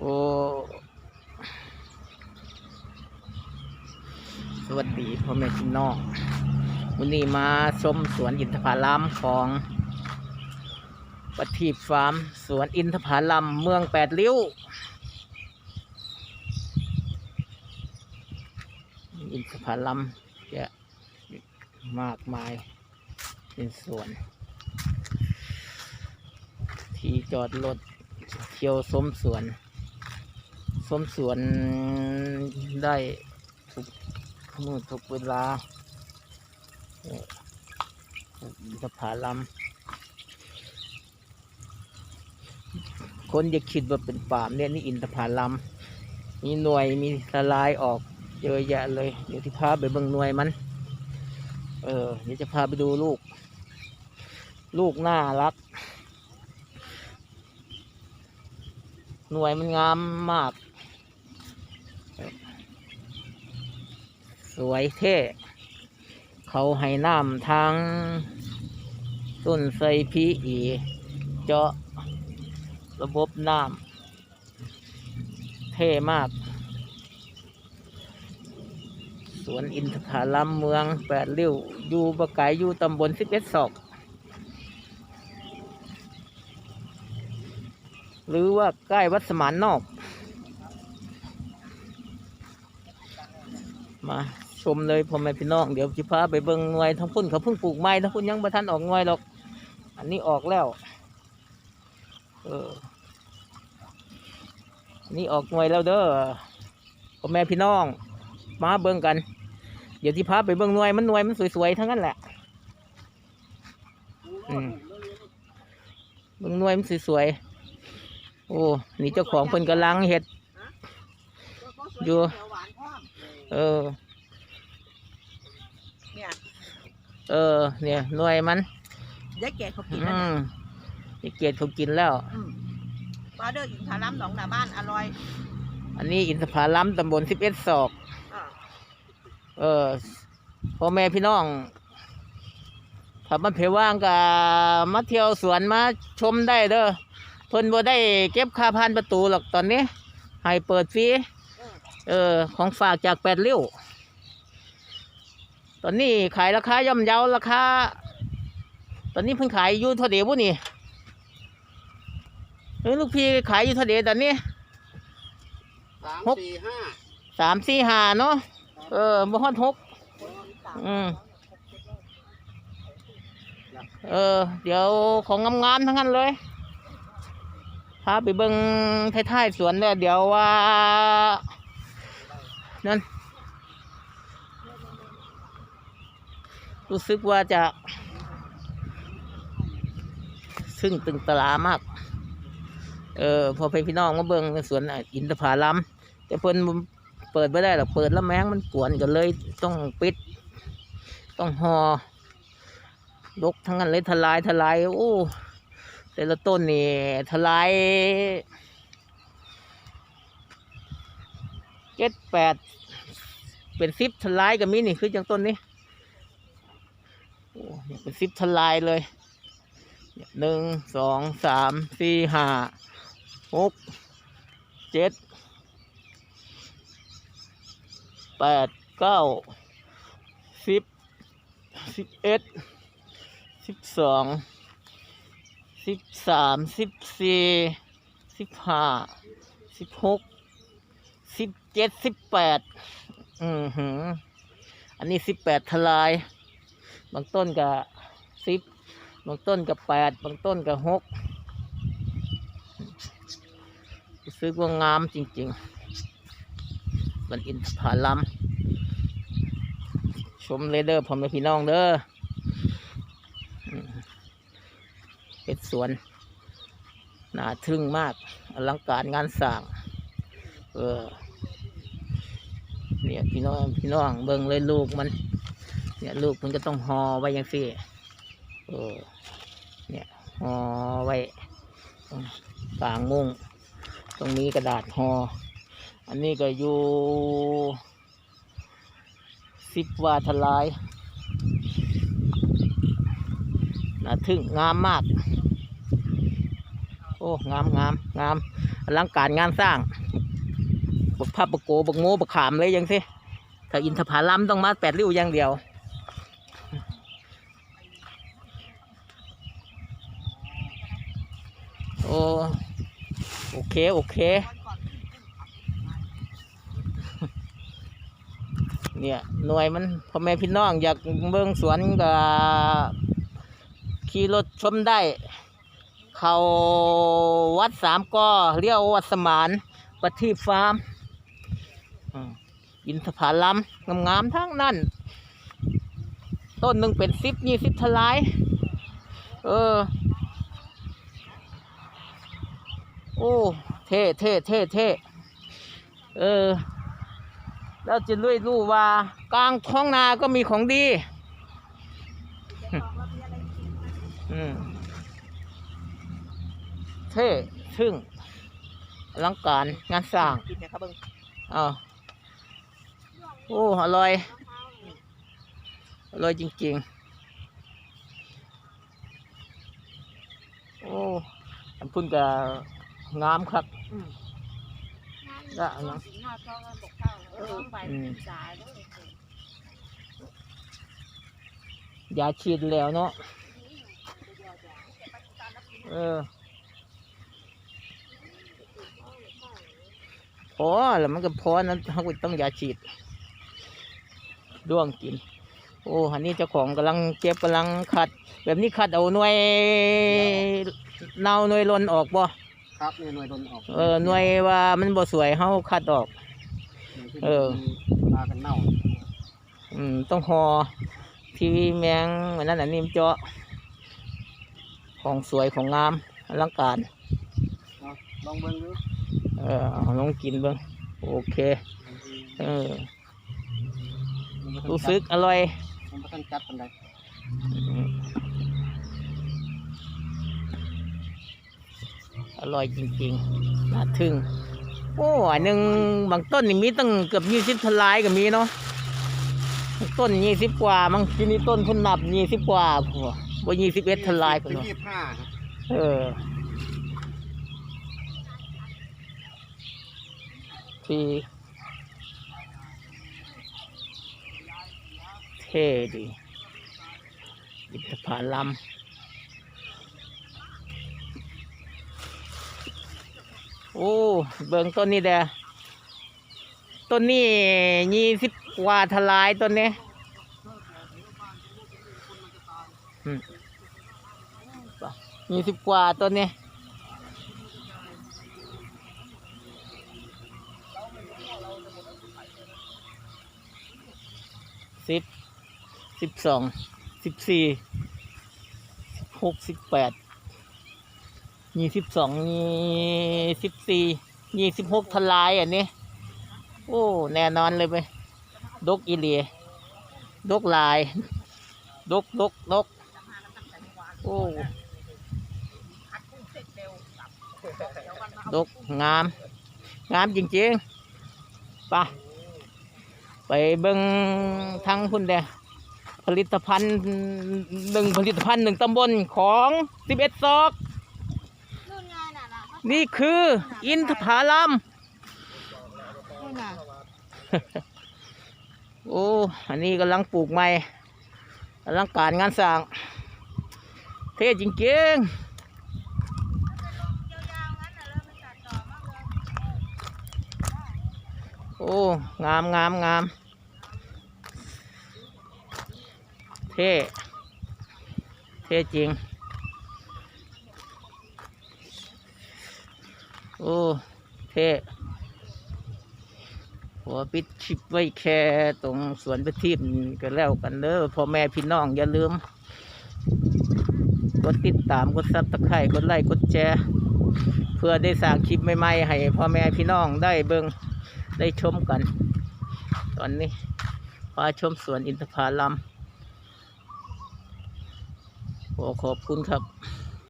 โอ้สวัสดีพ่อแม่พี่น้องวันนี้มาชมสวนอินทผลัมของปฏิบฟาร์มสวนอินทผลัมเมืองแปดริ้ว อินทผลัมเยอะมากมายเป็นสวน ที่จอดรถเที่ยวสมสวน มสวนได้ทุกมือทุกเวลาเนี่ยอินทผลัมคนจะคิดว่าเป็นป่ามเนี่ยนี่อินทผลัมมีหน่วยมีสลายออกเยอะแยะเลย เดี๋ยวที่พาไปเบิ่งหน่วยมัน เออเดี๋ยวจะพาไปดูลูก ลูกน่ารัก หน่วยมันงามมาก สวยเท่เขาให้น้ำทางต้นไทรพีอีเจาะระบบน้ำเท่มาก สวนอินทผลัมเมืองแปดริ้วอยู่บะไกอยู่ตำบลสิบเอ็ดศอกหรือว่าใกล้วัดสมานนอก มา ชมเลยพ่อแม่พี่น้องเดี๋ยวจิพาไปเบิ่งหน่วยทั้งพุ่นเขาเพิ่งปลูกไม้ทั้งพุ่นยังบ่ทันออกหน่วยหรอก อันนี้ออกแล้ว เออนนี้ออกหน่วยแล้วเด้อพ่อแม่พี่น้อง มาเบิ่งกัน เดี๋ยวที่พาไปเบิ่งหน่วยมันหน่วยมันสวยๆทั้งนั้นแหละเบิ่งหน่วยมันสวยๆโอ้นี่เจ้าของเพิ่นกำลังเฮ็ดอยู่ เออ เนี่ย เออ เนี่ยหน่วยมันยายเกดเขากินอืแล้วมนี่เกียรติเขากินแล้วอืมปลาเดอร์อินทาลัมหนองนาบ้านอร่อยอันนี้อินทผลัมตำบลสิบเอ็ดศอก อ่าเออพ่อแม่พี่น้องถ้ามันเพว่างก็มาเที่ยวสวนมาชมได้เด้อเพิ่นบ่ได้เก็บค่าผ่านประตูหรอกตอนนี้ ให้เปิดฟรีเออ ของฝากจากแปดริ้ว ตอนนี้ขายราคาย่อมเยาราคา ตอนนี้เพิ่งขายอยู่เท่าเดียวบุนี่เฮ้ยลูกพี่ขายอยู่เท่าเดียวตอนนี้สามหกสี่ห้าสามสี่ห้าเนาะ เออบ่ฮอดหกอืมเออ เดี๋ยวของงามๆทั้งนั้นเลยพาไปเบิ่งท้ายๆสวนเนี่ยเดี๋ยวว่านั่น รู้สึกว่าจะ ซึ่งตึงตลามาก เออพอไปพี่น้องมาเบิ่งสวนอินทผลัมแต่เพิ่นเปิดไม่ได้หรอกเปิดแล้วแมงมันกวนกันเลยต้องปิด ต้องหอลกทั้งนั้นเลยทลายทลายโอ้แต่ละต้นนี่ทลายเจ็ดแปดเป็นสิบทลายก็มีนี่คือจังต้นนี้ เนี่ยเป็นสิบทลายเลยหนึ่งสองสามสี่ห้าหกเจ็ดแปดเก้าสิบสิบเอ็ดสิบสองสิบสามสิบสี่สิบห้าสิบหกสิบเจ็ดสิบแปดอือหือ อันนี้สิบแปดทลาย บางต้นกับสิบบางต้นกับแปดบางต้นกับหกรู้สึกว่างามจริงๆมันอินทผลัมชมเลเด้อพ่อมพี่น้องเด้อเฮ็ดสวนน่าทึ่งมาก อลังการงานสร้าง เออเนี่ยพี่น้องพี่น้องเบิ่งเลยลูกมัน เนี่ยลูกมันก็ต้องห่อไว้อย่างซี่เออเนี่ยห่อไว้ตรงกลางมุ้งตรงนี้กระดาษห่ออันนี้ก็อยู่สิบวาทลายน่าทึ่งงามมาก โอ้ งามงามงามอลังการงานสร้างบักพับบักโกบักโง่บักขามเลยยังสิถ้าอินทผลัมต้องมาแปดริ้วอย่างเดียว โอ้โอเค โอเค เนี่ย หน่วยมันพ่อแม่พี่น้อง อยากเบิ่งสวนก็ขี่รถชมได้ เขาวัดสามกอเรียกวัดสมานวัดที่ฟาร์มอินทผลัมงามๆทั้งนั้น ต้นหนึ่งเป็นสิบยี่สิบทลาย เออ โอ้ เท่เท่เท่เท่เออ แล้วจะรู้รู้ว่ากลางท้องนาก็มีของดีอืมเท่ทึ่งอลังการงานสร้างกินเนี่ยครับเบิ้งอ้าวโอ้ อร่อย อร่อยจริง ๆ โอ้อันพุ่นก็ งามครับอืมได้เนาะอืมยาฉีดแล้วเนาะ เออพอแล้วมันก็พอนั้นเขาก็ต้องยาฉีดด้วงกิน โอ้อันนี้เจ้าของกำลังเจ็บกำลังขัด แบบนี้ขัดเอาหน่วยเนาหน่วยลนออกบ่ ครับเนี่ยหน่วยโดนออกเออหน่วยว่ามันบ่สวยเขาขัดออก เออ ปลากันเน่าอืมต้องหอที่แมงอันนั้นอันนี้มันเจาะ ของสวยของงามอลังการ เนาะลองเบิ่งดูเออเอาลองกินเบิ่งโอเค เออรู้สึกอร่อยมันบ่ทันจัดปานใด อืม อร่อยจริงๆน่าทึ่ง โอ้อันหนึ่งบางต้นนี่มีตั้งเกือบยี่สิบทลายก็มีเนาะต้นยี่สิบกว่ามั้งที่นี่ต้นเพุ่นนับยี่สิบกว่าพอว่ายี่สิบเอ็ดทลายเป็พุ่นนเนาะยี่สิบห้าครับเออที่เท่ดีอินทผลัม อ้ เบิ่งต้นนี้เด้อต้นนี้ยี่สิบกว่าทลายต้นนี้อืมยี่สิบกว่าต้นนี้สิบสิบสองสิบสี่หกสิบแปด ยี่สิบสองยี่สิบสี่ยี่สิบหกทลายอันนี้ โอ้ แน่นอนเลยไปดกอีเลียดกลาย ดกดกดกโอ้ดกงาม งามจริงๆไปไปเบิ่งทางพุ่นเดผลิตภัณฑ์หนึ่งผลิตภัณฑ์หนึ่งตำบลของสิบเอ็ดซอก นี่คือ อินทผลัมโอ้ อันนี้กำลังปลูกใหม่กำลังการงานสร้าง เท่จริงยาวๆงั้นน่ะเลยมันตัดต่อมากเลยๆโอ้ งามงามงามเท่ เท่จริง โอ้เท่หัวปิดชิปไว้แค่ตรงสวนประทีปก็แล้วกันเด้อพ่อแม่พี่น้องอย่าลืม กดติดตามกดซับตะไคร่กดไลค์กดแชร์เพื่อได้สร้างคลิปใหม่ๆให้พ่อแม่พี่น้องได้เบิงได้ชมกัน ตอนนี้พาชมสวนอินทผลัมขอขอบคุณครับ